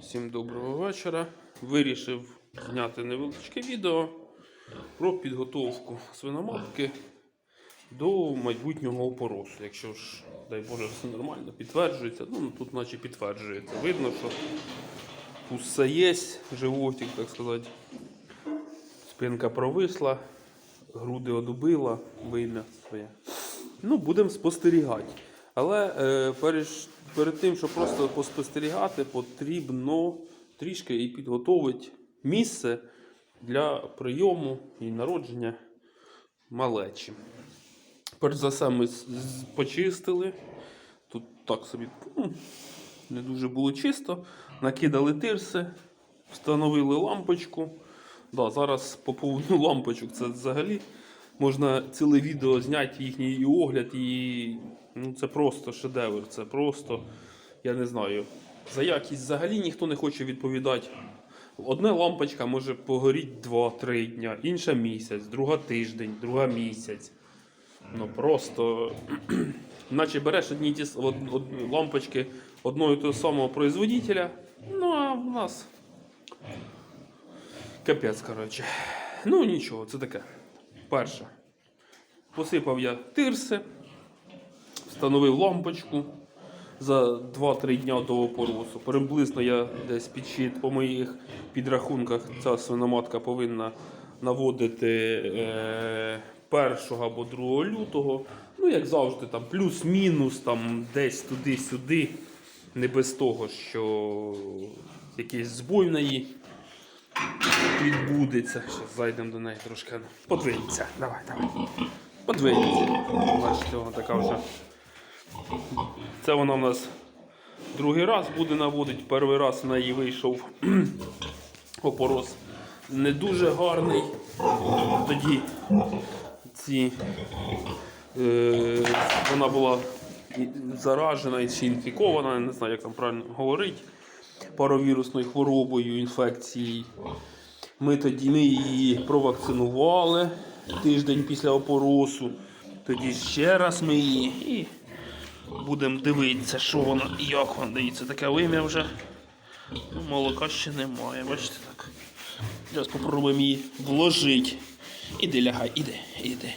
Всім доброго вечора. Вирішив зняти невеличке відео про підготовку свиноматки до майбутнього опоросу. Якщо ж, дай Боже, все нормально, підтверджується. Ну, тут наче підтверджується. Видно, що усе є, животик, так сказати. Спинка провисла, груди одубила, вим'я своє. Ну, будемо спостерігати. Але е, перед, перед тим, щоб просто поспостерігати, потрібно трішки і підготовити місце для прийому і народження малечі. Перш за все, ми почистили. Тут так собі ну, не дуже було чисто. Накидали тирси, встановили лампочку. Да, зараз по поводу лампочок це взагалі можна ціле відео зняти їхній і огляд, і ну, це просто шедевр. Це просто, я не знаю, за якість взагалі ніхто не хоче відповідати. Одна лампочка може погоріти 2-3 дня, інша місяць, друга тиждень, друга місяць. Ну просто, наче береш одні ті од, од, лампочки одного і того самого производителя. Ну а в нас капець, коротше. Ну нічого, це таке. Перше. Посипав я тирси, встановив лампочку за 2-3 дня до опоросу. Приблизно я десь підсчит по моїх підрахунках ця свиноматка повинна наводити е, 1 або 2 лютого. Ну, як завжди, там плюс-мінус, там десь туди-сюди. Не без того, що якийсь збой в неї відбудеться. Зараз зайдемо до неї трошки. Подвинься. Давай, давай. Подвинься. Бачите, вона така вже. Це вона в нас другий раз буде наводити. Перший раз на неї вийшов опорос не дуже гарний. Тоді ці, е, вона була заражена ще інфікована, не знаю, як там правильно говорити, паровірусною хворобою, інфекцією. Ми тоді ми її провакцинували тиждень після опоросу. Тоді ще раз ми її будемо дивитися, що вона і як вона дивиться. Таке вим'я вже. Ну, Молока ще немає. Бачите так. Зараз спробуємо її вложити. Іди лягай, іди, іди.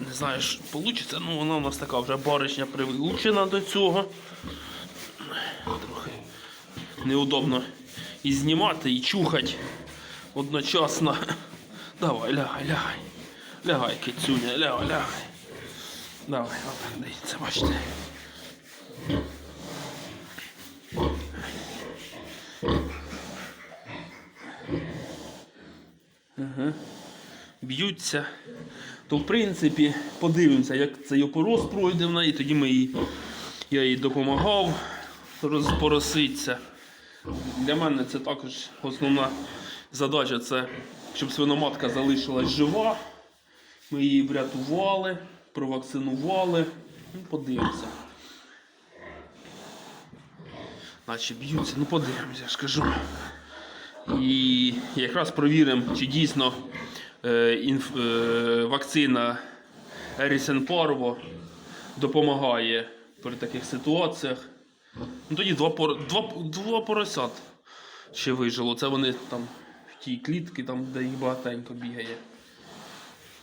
Не знаю, що вийде, ну вона у нас така вже баришня привучена до цього. Трохи неудобно і знімати, і чухати одночасно. Давай, лягай, лягай. Лягай, кицюня, лягай, лягай. Давай, дивіться, бачите. Ага. Б'ються. То в принципі подивимося, як цей опорос пройде в неї, тоді ми їй, я їй допомагав розпороситися. Для мене це також основна задача це, щоб свиноматка залишилась жива. Ми її врятували, провакцинували. Ну, подивимося. Наче б'ються, ну подивимося, я ж кажу. І якраз провіримо, чи дійсно е, інф, е, вакцина Ерісен Парво допомагає при таких ситуаціях. Ну, тоді два, пор... два, два поросят ще вижило. Це вони там в тій клітці, там, де їх багатенько бігає.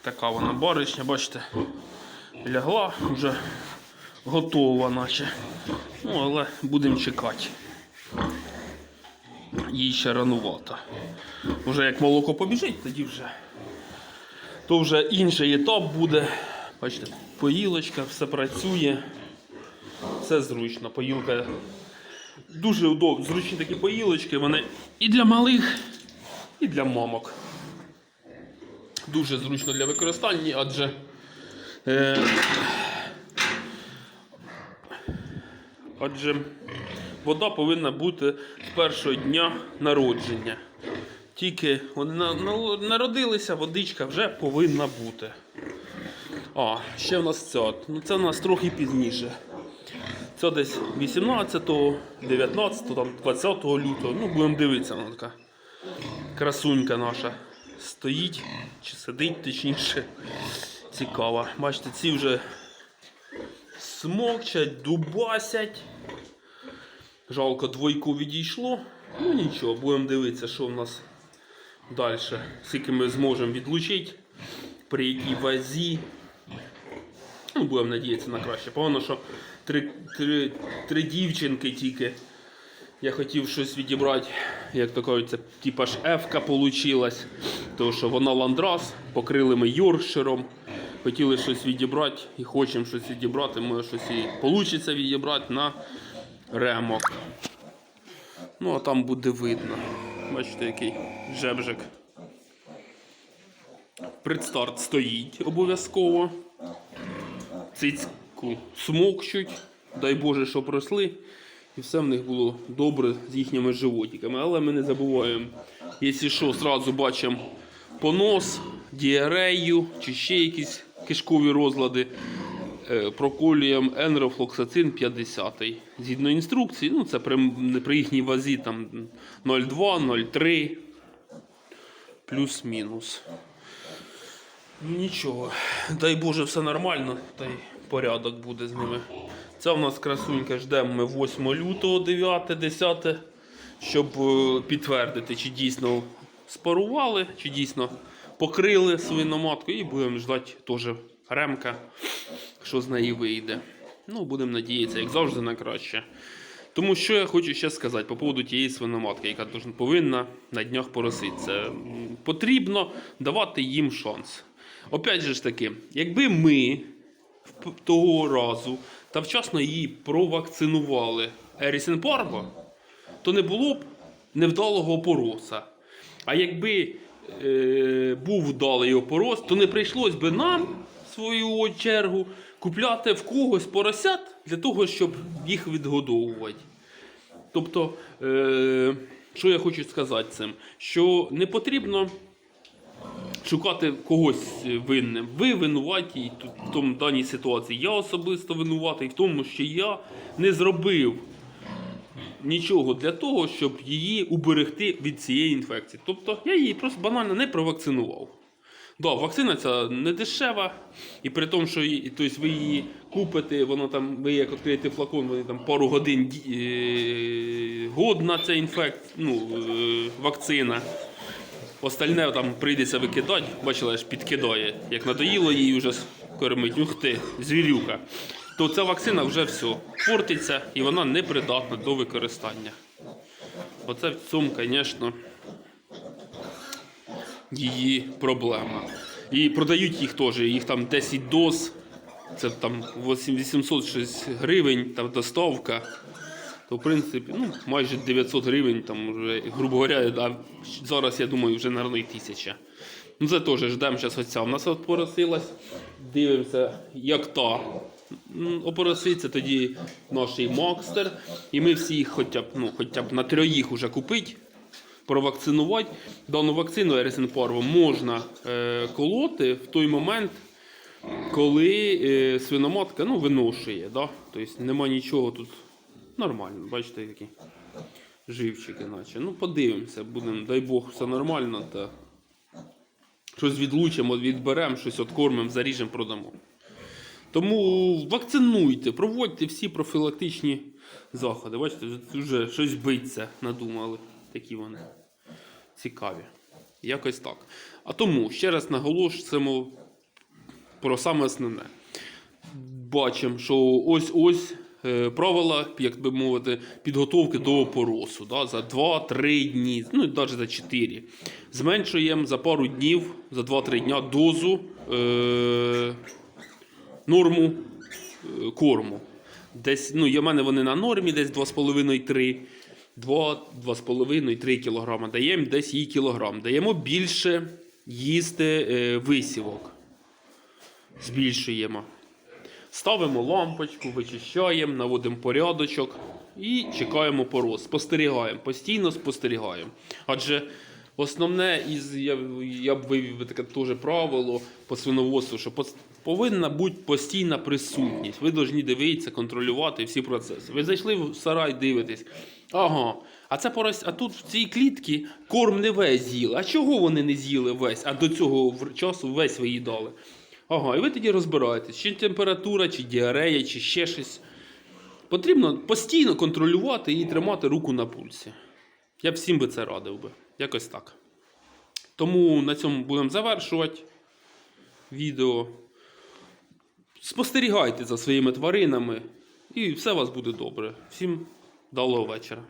Така вона баришня, бачите, лягла, вже готова, наче. Ну, але будемо чекати. Їй ще ранувато. Вже як молоко побіжить, тоді вже. То вже інший етап буде. Бачите, поїлочка, все працює. Все зручно. Поїлка дуже удобно. Зручні такі поїлочки, вони і для малих, і для мамок. Дуже зручно для використання, адже е, адже вода повинна бути з першого дня народження. Тільки вони на- на- народилися, водичка вже повинна бути. А, ще в нас ця. Ну це в нас трохи пізніше. Це десь 18, 19, там 20 лютого. Ну, будемо дивитися, вона така красунька наша стоїть чи сидить, точніше. Цікаво. Бачите, ці вже смокчать, дубасять. Жалко, двойку відійшло. Ну нічого, будемо дивитися, що в нас далі. Скільки ми зможемо відлучити, при якій вазі. Ну, будемо надіятися на краще. Певно, що три, три, три дівчинки тільки. Я хотів щось відібрати, як то це типа ж F-ка получилась. Тому що вона ландрас, покрили ми Йоршером. Хотіли щось відібрати і хочемо щось відібрати. Може щось і вийде відібрати на ремок. Ну, а там буде видно. Бачите, який жебжик. Предстарт стоїть обов'язково. Цицьку смокчуть. Дай Боже, щоб росли. І все в них було добре з їхніми животиками. Але ми не забуваємо, якщо що, зразу бачимо понос, діарею чи ще якісь кишкові розлади. Е, Проколюємо енрофлоксацин 50. Згідно інструкції, ну це при, при їхній вазі там 0,2, 0,3, плюс-мінус. Ну, Нічого, дай Боже, все нормально, та й порядок буде з ними. Це в нас красунька ждемо ми 8 лютого, 9, 10, щоб е, підтвердити, чи дійсно спарували, чи дійсно покрили свиноматку, і будемо ждати теж ремка, що з неї вийде. Ну, будемо надіятися, як завжди, на краще. Тому що я хочу ще сказати по поводу тієї свиноматки, яка повинна на днях пороситися. Потрібно давати їм шанс. Опять же ж таки, якби ми того разу та вчасно її провакцинували Ерісен Парбо, то не було б невдалого опороса. А якби е, був вдалий опорос, то не прийшлось би нам, в свою чергу, купляти в когось поросят для того, щоб їх відгодовувати. Тобто, е, що я хочу сказати цим? Що не потрібно шукати когось винним. Ви винуваті в тому даній ситуації. Я особисто винуватий в тому, що я не зробив нічого для того, щоб її уберегти від цієї інфекції. Тобто я її просто банально не провакцинував. Да, вакцина ця не дешева, і при тому, що її- тобто ви її купите, воно там, ви як відкриєте флакон, вони там пару годин е, годна ця інфекція, ну, е, вакцина. Остальне там прийдеться викидати, бачила, аж підкидає. Як надоїло їй вже кормить, ух ти, звірюка. То ця вакцина вже все портиться і вона не придатна до використання. Оце в цьому, звісно, її проблема. І продають їх теж, їх там 10 доз, це там 800 гривень, там доставка. То, в принципі, ну, майже 900 гривень, там вже, грубо говоря, а зараз, я думаю, вже, мабуть, тисяча. Ну, це теж ждемо зараз оця. У нас от поросилась. Дивимося, як та опороситься, тоді наш Макстер. І ми всі їх хоча б, ну, хоча б на троїх уже купити, провакцинувати. Дану вакцину Ересенпарву можна е, колоти в той момент, коли е, свиноматка ну, виношує. Да? Тобто нема нічого тут нормально. Бачите, які живчики, наче. Ну, подивимося, будемо, дай Бог, все нормально. Та щось відлучимо, відберемо, щось откормимо, заріжемо, продамо. Тому вакцинуйте, проводьте всі профілактичні заходи. Бачите, вже щось биться, надумали. Такі вони цікаві. Якось так. А тому ще раз наголошуємо про саме основне. Бачимо, що ось ось е, правила, як би мовити, підготовки до опоросу. Да, за 2-3 дні, ну і навіть за 4. Зменшуємо за пару днів, за 2-3 дня дозу е, норму е, корму. Десь, ну, в мене вони на нормі, десь 2,5-3. 2-2,5-3 кг. Даємо десь їй кілограм. Даємо більше їсти е, висівок. Збільшуємо. Ставимо лампочку, вичищаємо, наводимо порядочок і чекаємо пороз. Спостерігаємо, постійно спостерігаємо. Адже основне із я, я б вивів таке теж правило по свиноводству, що пос- повинна бути постійна присутність. Ви повинні дивитися, контролювати всі процеси. Ви зайшли в сарай, дивитесь. Ага, а це порос... а тут в цій клітці корм не весь з'їли. А чого вони не з'їли весь, а до цього часу весь виїдали? Ага, і ви тоді розбираєтесь, чи температура, чи діарея, чи ще щось. Потрібно постійно контролювати і тримати руку на пульсі. Я всім би це радив би. Якось так. Тому на цьому будемо завершувати відео. Спостерігайте за своїми тваринами, і все у вас буде добре. Всім вдалого вечора.